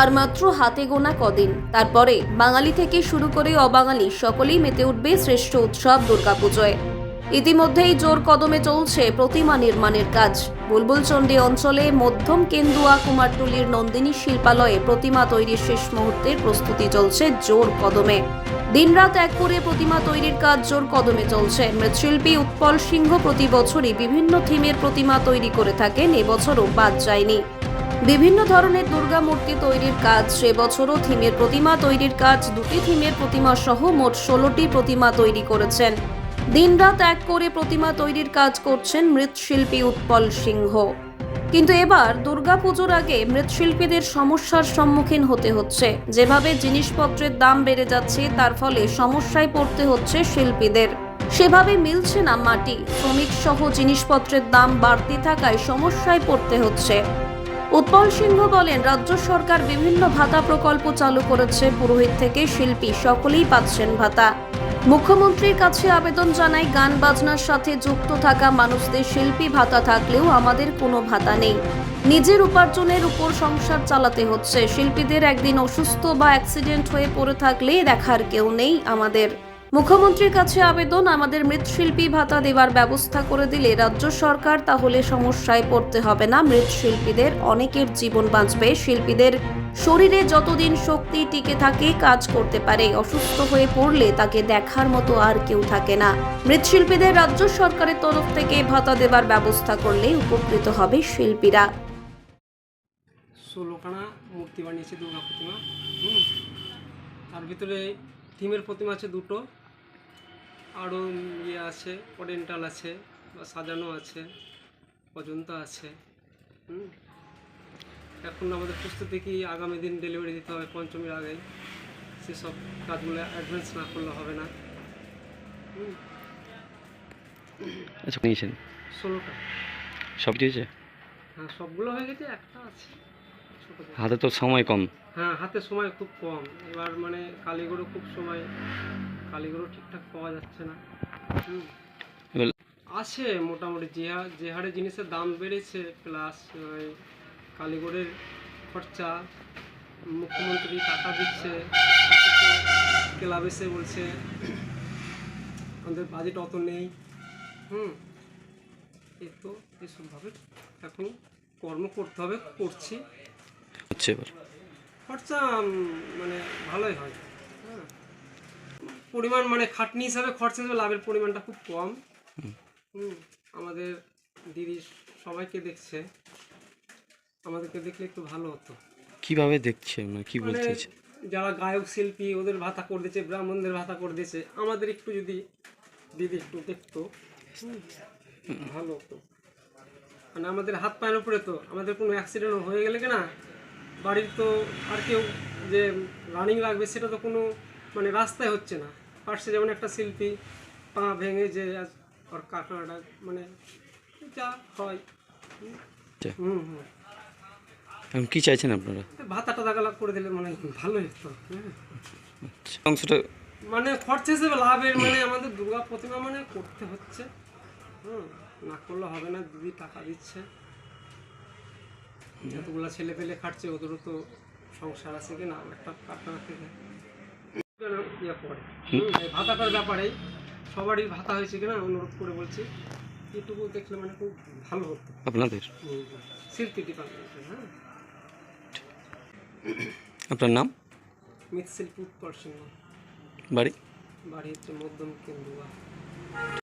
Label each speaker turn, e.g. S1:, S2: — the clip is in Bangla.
S1: আর মাত্র হাতে গোনা কদিন। তারপরে বাঙালি থেকে শুরু করে অবাঙালি সকলেই মেতে উঠবে শ্রেষ্ঠ উৎসব দুর্গাপুজোয়। ইতিমধ্যেই জোর কদমে চলছে প্রতিমা নির্মাণের কাজ। বুলবুলচন্ডী অঞ্চলে মধ্যম কেন্দুয়া কুমারটুলির নন্দিনী শিল্পালয়ে প্রতিমা তৈরির শেষ মুহূর্তের প্রস্তুতি চলছে জোর কদমে। দিনরাত এক করে প্রতিমা তৈরির কাজ জোর কদমে চলছে। মৃৎশিল্পী উৎপল সিংহ প্রতি বছরই বিভিন্ন থিমের প্রতিমা তৈরি করে থাকেন, এবছরও বাদ যায়নি। বিভিন্ন ধরনের দুর্গা মূর্তি তৈরির কাজ, সে বছরও থিমের প্রতিমা তৈরির কাজ, দুটি থিমের প্রতিমা সহ মোট ষোলোটি প্রতিমা তৈরি করেছেন। দিনরাত এক করে প্রতিমা তৈরির কাজ করছেন মৃৎশিল্পী উৎপল সিংহ। কিন্তু এবার দুর্গাপুজোর আগে মৃৎশিল্পীদের সমস্যার সম্মুখীন হতে হচ্ছে। যেভাবে জিনিসপত্রের দাম বেড়ে যাচ্ছে, তার ফলে সমস্যায় পড়তে হচ্ছে শিল্পীদের। সেভাবে মিলছে না মাটি। শ্রমিক সহ জিনিসপত্রের দাম বাড়তে থাকায় সমস্যায় পড়তে হচ্ছে। উৎপল সিংহ বলেন, রাজ্য সরকার বিভিন্ন ভাতা প্রকল্প চালু করেছে, পুরোহিত থেকে শিল্পী সকলেই পাচ্ছেন ভাতা। মুখ্যমন্ত্রীর কাছে আবেদন জানাই গান বাজনার সাথে যুক্ত থাকা মানুষদের শিল্পী ভাতা থাকলেও আমাদের কোনো ভাতা নেই। নিজের উপার্জনের উপর সংসার চালাতে হচ্ছে। শিল্পীদের একদিন অসুস্থ বা অ্যাক্সিডেন্ট হয়ে পড়ে থাকলে দেখার কেউ নেই আমাদের। মুখ্যমন্ত্রীর কাছে আবেদন, আমাদের মৃৎশিল্পী ভাতা দেওয়ার ব্যবস্থা করে দিলে রাজ্য সরকার তাহলে সমস্যায় পড়তে হবে না। মৃৎশিল্পীদের অনেকের জীবন বাঁচবে, শিল্পীদের শরীরে যতদিন শক্তি টিকে থাকে, কাজ করতে পারে। অসুস্থ হয়ে পড়লে তাকে দেখার মতো আর কেউ থাকে না। মৃৎশিল্পীদের রাজ্য সরকারের তরফ থেকে ভাতা দেবার ব্যবস্থা করলে উপকৃত হবে শিল্পীরা।
S2: ষোলোখানা মূর্তি বানিয়েছি দুর্গা প্রতিমা। তার ভিতরে থিমের প্রতিমা আছে দুটো। আরও ইয়ে আছে ওরিয়েন্টাল আছে বা সাজানো আছে অজন্তা আছে হুম? এখন আমাদের প্রস্তুতি কি আগামী দিন ডেলিভারি দিতে হবে পঞ্চমীর আগে সেসব কাজগুলো অ্যাডভান্স না করলে হবে না। হুম?
S3: আচ্ছা নিয়েছেন?
S2: ষোলোটা।
S3: সব দিয়েছে?
S2: হ্যাঁ সবগুলো হয়ে গেছে একটা আছে।
S3: হাতে তো সময় কম।
S2: হ্যাঁ হাতে সময় খুব কম। এবার মানে কালীগুলো খুব সময় কালীগুলো ঠিকঠাক পাওয়া যাচ্ছে না। আছে মোটামুটি যে হার যে হারে জিনিসের দাম বেড়েছে প্লাস ওই কালীগড়ের খরচা মুখ্যমন্ত্রী টাকা দিচ্ছে ক্লাব এসে বলছে আমাদের বাজেট অত নেই। হুম। এ তো এসবভাবে এখন কর্ম করতে হবে করছি।
S3: হচ্ছে এবার।
S2: খরচা মানে ভালোই হয়। হ্যাঁ। পরিমাণ মানে খাটনি হিসাবে খরচা হিসাবে লাভের পরিমাণটা খুব কম। হুম। আমাদের দিদি সবাইকে দেখছে। আমাদেরকে দেখলে একটু ভালো হতো।
S3: কীভাবে দেখছে? মানে কি
S2: মানে
S3: বলতে
S2: যারা গায়ক শিল্পী ওদের ভাতা করে দিয়েছে ব্রাহ্মণদের ভাতা করে দিয়েছে। আমাদের একটু যদি দিদি একটু দেখতো ভালো হতো। মানে আমাদের হাত পায়ের উপরে তো আমাদের কোনো অ্যাক্সিডেন্ট হয়ে গেলে কিনা বাড়ির তো আর কেউ যে রানিং লাগবে সেটা তো কোনো মানে রাস্তায় হচ্ছে না। পাশে যেমন একটা শিল্পী পা ভেঙে যে ওর কাকাটা মানে যা হয়। হুম,
S3: আচ্ছা।
S2: হুম হুম।
S3: এখন কি চাইছেন আপনারা?
S2: ভাতাটা দাগালা করে দিলে মানে ভালোই হতো হ্যাঁ।
S3: আচ্ছা অংশটা
S2: মানে খরচা হিসেবে লাভের মানে আমাদের দুর্গা প্রতিমা মানে করতে হচ্ছে। হুম না করলে হবে না দিদি টাকা দিচ্ছে। যতগুলা ছেলে পেলে খাটছে ওদেরও তো সংসার আছে কিনা একটা কারখানা থেকে ইয়ে করে ভাতাটার ব্যাপারে সবারই ভাতা হয়েছে কিনা অনুরোধ করে বলছি। এটুকু দেখলে মানে খুব ভালো হতো।
S3: আপনাদের।
S2: শিল্পী ডিপার্টমেন্টে হ্যাঁ।
S3: আপনার নাম?
S2: মৃৎশিল্পী উৎকর্ষণ
S3: বাড়ি?
S2: বাড়ি হচ্ছে মধ্যম কেন্দুয়া।